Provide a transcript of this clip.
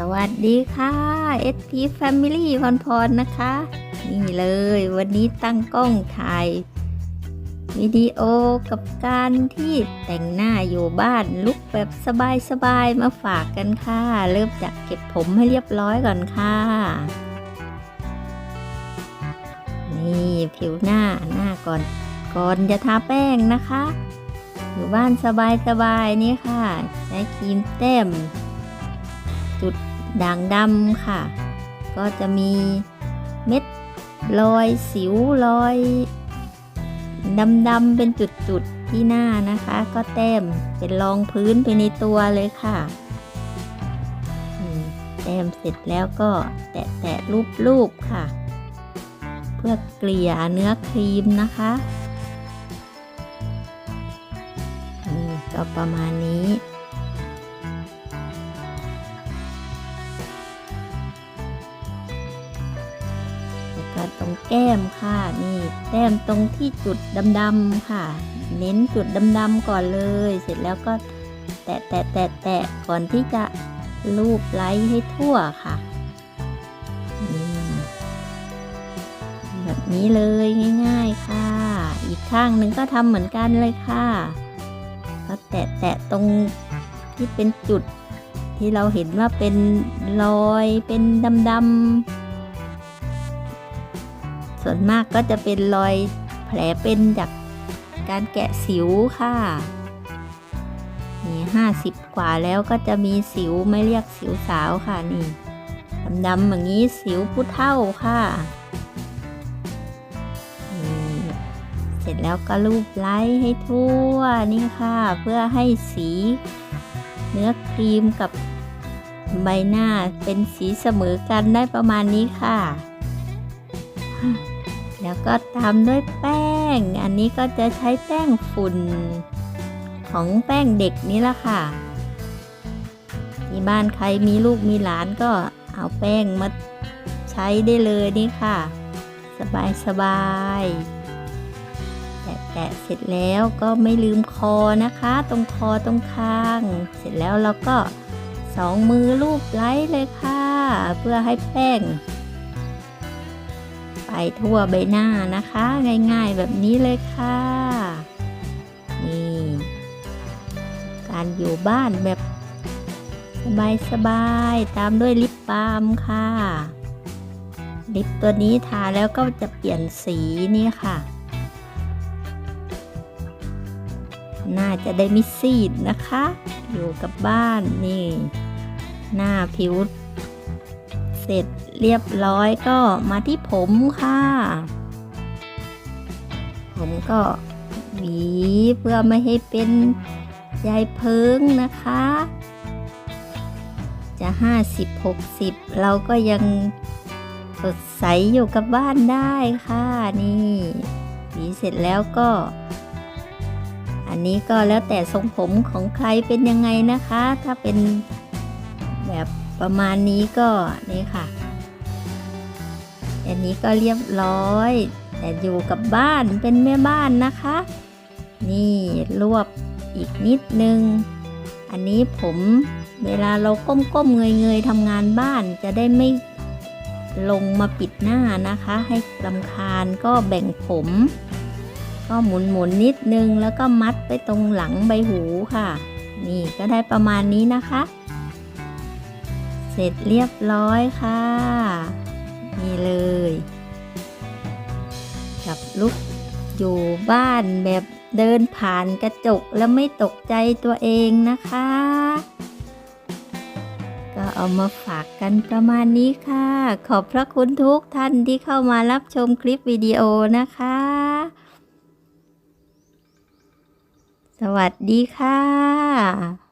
สวัสดีค่ะ SP Family พรพรนะคะ นี่เลยวันนี้ตั้งกล้องถ่ายวิดีโอกับการที่แต่งหน้าอยู่บ้านลุกแบบสบายๆมาฝากกันค่ะ เริ่มจากเก็บผมให้เรียบร้อยก่อนค่ะ นี่ผิวหน้าหน้าก่อน ก่อนจะทาแป้งนะคะ อยู่บ้านสบายๆนี่ค่ะ ใช้ครีมแต้ม จุดด่างดำค่ะ ก็จะมีเม็ดรอยสิวรอยดำๆเป็นจุดๆที่หน้านะคะ ก็แต้มเป็นรองพื้นไปในตัวเลยค่ะแต้มเสร็จแล้วก็แตะแตะรูปรูปๆค่ะ เพื่อเกลี่ยเนื้อครีมนะคะนี่ก็ประมาณนี้ ตรงแก้มค่ะนี่แต้มตรงที่จุดดำๆค่ะ เน้นจุดดำๆก่อนเลย เสร็จแล้วก็แตะแตะแตะแตะก่อนที่จะลูบไล้ให้ทั่วค่ะแบบนี้เลยง่ายๆค่ะ อีกข้างหนึ่งก็ทำเหมือนกันเลยค่ะ ก็แตะแตะตรงที่เป็นจุดที่เราเห็นว่าเป็นรอยเป็นดำๆ ส่วนมากก็จะเป็นรอยแผลเป็นจากการแกะสิวค่ะนี่ห้าสิบกว่าแล้วก็จะมีสิวไม่เรียกสิวสาวค่ะนี่ดำๆอย่างนี้สิวผู้เท่าค่ะนี่เสร็จแล้วก็ลูบไล้ให้ทั่วนี่ค่ะ เพื่อให้สีเนื้อครีมกับใบหน้าเป็นสีเสมอกันได้ประมาณนี้ค่ะ แล้วก็ตามด้วยแป้ง อันนี้ก็จะใช้แป้งฝุ่น ของแป้งเด็กนี่ละค่ะ ที่บ้านใครมีลูกมีหลานก็เอาแป้งมาใช้ได้เลยนี่ค่ะ สบายสบายแตะแตะเสร็จแล้วก็ไม่ลืมคอนะคะ ตรงคอตรงข้าง เสร็จแล้วเราก็สองมือลูบไล้เลยค่ะ เพื่อให้แป้ง ไปทั่วใบหน้านะคะ ง่ายๆแบบนี้เลยค่ะ นี่ การอยู่บ้านแบบสบายๆตามด้วยลิปบาล์มค่ะ ลิปตัวนี้ทาแล้วก็จะเปลี่ยนสีนี่ค่ะน่าจะได้ไม่ซีดนะคะ อยู่กับบ้านนี่ หน้าผิว เสร็จ เรียบร้อยก็มาที่ผมค่ะ ผมก็หวีเพื่อไม่ให้เป็นใยเพิงนะคะ จะห้าสิบหกสิบเราก็ยังสดใสอยู่กับบ้านได้ค่ะนี่หวีเสร็จแล้วก็ อันนี้ก็แล้วแต่ทรงผมของใครเป็นยังไงนะคะ ถ้าเป็นแบบประมาณนี้ก็นี่ค่ะ อันนี้ก็เรียบร้อย แต่อยู่กับบ้านเป็นแม่บ้านนะคะ นี่รวบอีกนิดนึง อันนี้ผมเวลาเราก้มๆเงยๆทำงานบ้านจะได้ไม่ลงมาปิดหน้านะคะ ให้ลำคาญก็แบ่งผม ก็หมุนหมุนๆนิดนึงแล้วก็มัดไปตรงหลังใบหูค่ะ นี่ก็ได้ประมาณนี้นะคะ เสร็จเรียบร้อยค่ะ นี่เลย กับลุกอยู่บ้านแบบเดินผ่านกระจกแล้วไม่ตกใจตัวเองนะคะ ก็เอามาฝากกันประมาณนี้ค่ะ ขอบพระคุณทุกท่านที่เข้ามารับชมคลิปวิดีโอนะคะ สวัสดีค่ะ